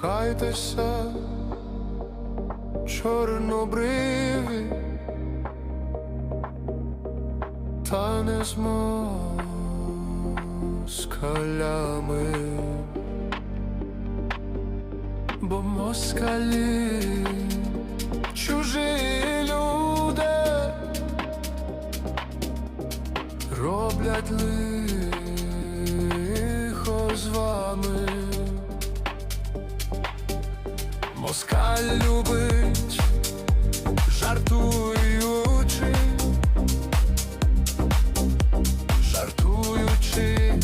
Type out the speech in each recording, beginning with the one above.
кохайтеся, чорнобриві, та не з москалями, бо москалі чужі люди роблять лихо з вами. Москаль любить, жартуючи, жартуючи,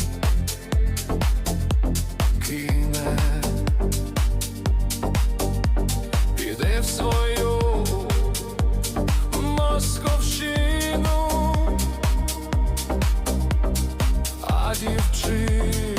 кине, піде в свою московщину, а дівчина.